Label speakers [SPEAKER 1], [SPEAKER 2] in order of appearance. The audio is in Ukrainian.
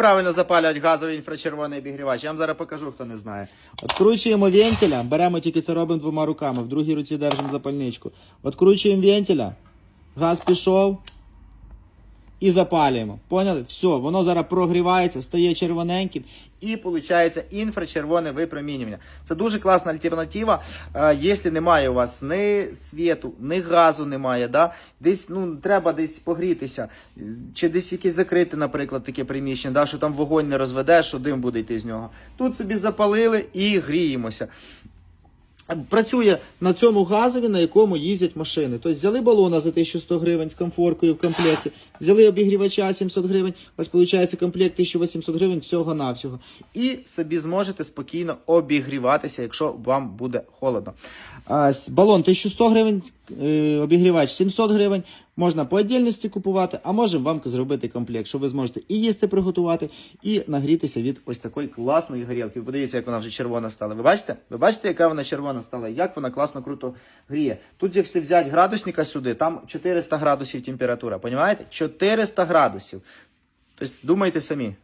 [SPEAKER 1] Правильно запалювати газовий інфрачервоний обігрівач. Я вам зараз покажу, хто не знає. Откручуємо вентиля, беремо тільки це робимо двома руками, в другій руці держимо запальничку. Откручуємо вентиля, газ пішов і запалюємо. Поняли? Все, воно зараз прогрівається, стає червоненьким і виходить інфрачервоне випромінювання. Це дуже класна альтернатива. Е, якщо немає у вас ні світу, ні газу немає, да? десь ну, треба десь погрітися, чи десь якесь закрите, наприклад, таке приміщення, да? що там вогонь не розведеш, що дим буде йти з нього. Тут собі запалили і гріємося працює на цьому газові, на якому їздять машини. Тобто взяли балона за 1100 гривень з комфоркою в комплекті, взяли обігрівача 700 гривень, у вас виходить комплект 1800 гривень всього-навсього. І собі зможете спокійно обігріватися, якщо вам буде холодно. Балон 1100 гривень, обігрівач 700 гривень. Можна по віддільності купувати, а можемо вам зробити комплект, що ви зможете і їсти приготувати, і нагрітися від ось такої класної горілки. Подивіться, як вона вже червона стала. Ви бачите? Ви бачите, яка вона червона стала? Як вона класно круто гріє. Тут, якщо взяти градусника сюди, там 400 градусів температура. Понімаєте? 400 градусів. Тобто думайте самі.